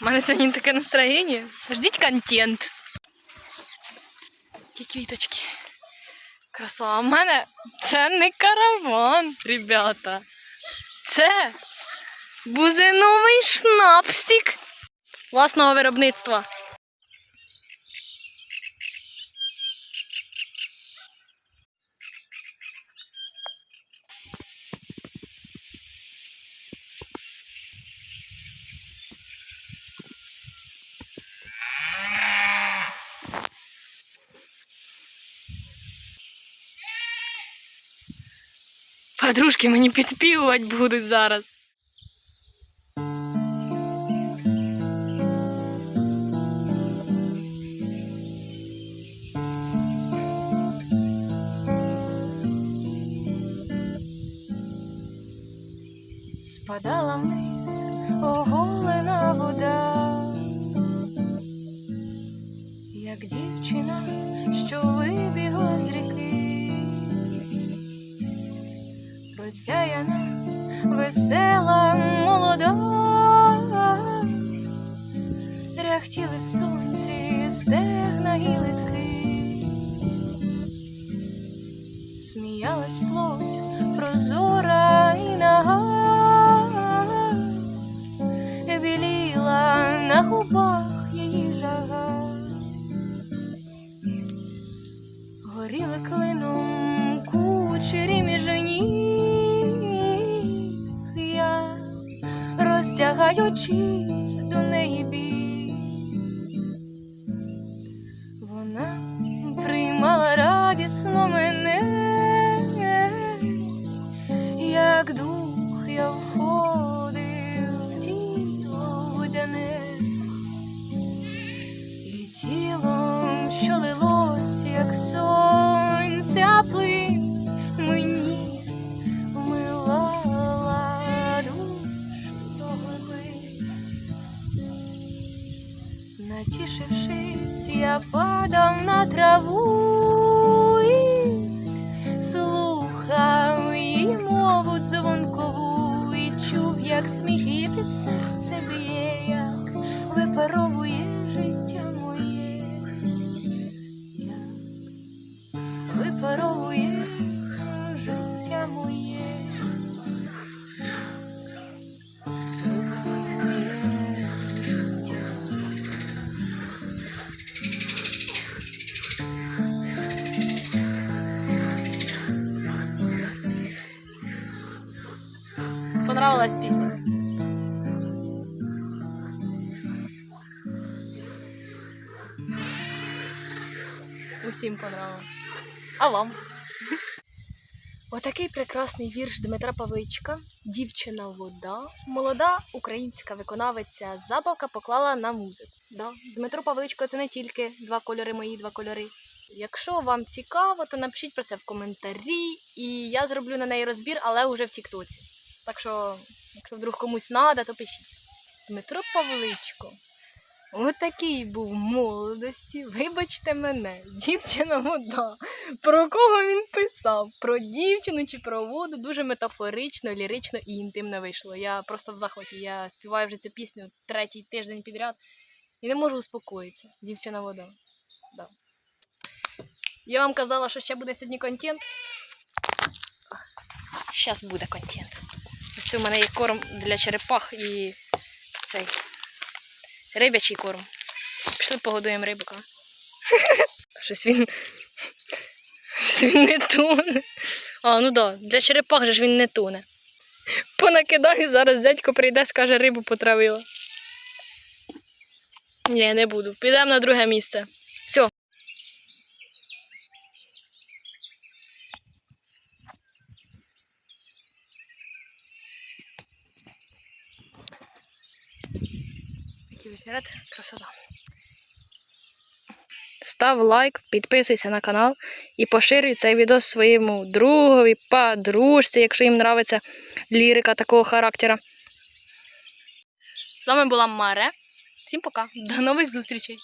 У мене сьогодні таке настроєння. Ждіть контент. Які квіточки. Красава. В мене це не караван, ребята. Це бузиновий шнапстік власного виробництва. Подружки мені підспівувати будуть зараз. Спадала вниз оголена вода, як дівчина, що вибігла з ріки, розсяяна, весела, молода, ряхтіли в сонці стегна і литки, сміялась плоть прозора і нага, біліла на губах її жага. Горіли клином розтягаючись до неї біг. Вона приймала радісно мене, як дух я входив в тіло водяне і тілом, Натішившись, я падав на траву і слухав її мову дзвонкову і чув, як сміх її під серце б'є, як випаровує Понравилась пісня? Усім понравилось. А вам? Отакий прекрасний вірш Дмитра Павличка Дівчина вода. Молода українська виконавиця Забавка поклала на музику. Да. Дмитро Павличко це не тільки два кольори мої, два кольори. Якщо вам цікаво, то напишіть про це в коментарі, і я зроблю на неї розбір, але вже в Тіктоці. Так що, якщо вдруг комусь треба, то пишіть. Дмитро Павличко. Отакий був в молодості. Вибачте мене, дівчина вода. Про кого він писав? Про дівчину чи про воду? Дуже метафорично, лірично і інтимно вийшло. Я просто в захваті. Я співаю вже цю пісню третій тиждень підряд і не можу успокоїтися. Дівчина вода. Да. Я вам казала, що ще буде сьогодні контент. Зараз буде контент. Ось у мене є корм для черепах і цей рибячий корм. Пішли погодуємо рибка. Щось він. Щось він не тоне. А, ну так, да, для черепах же ж він не тоне. Понакидаю, зараз дядько прийде, скаже, рибу потравила. Ні, не буду. Підемо на друге місце. Такий вперед, красота. Став лайк, підписуйся на канал і поширюй цей відео своєму другові, подружці, якщо їм подобається лірика такого характера. З вами була Маре. Всім пока. До нових зустрічей.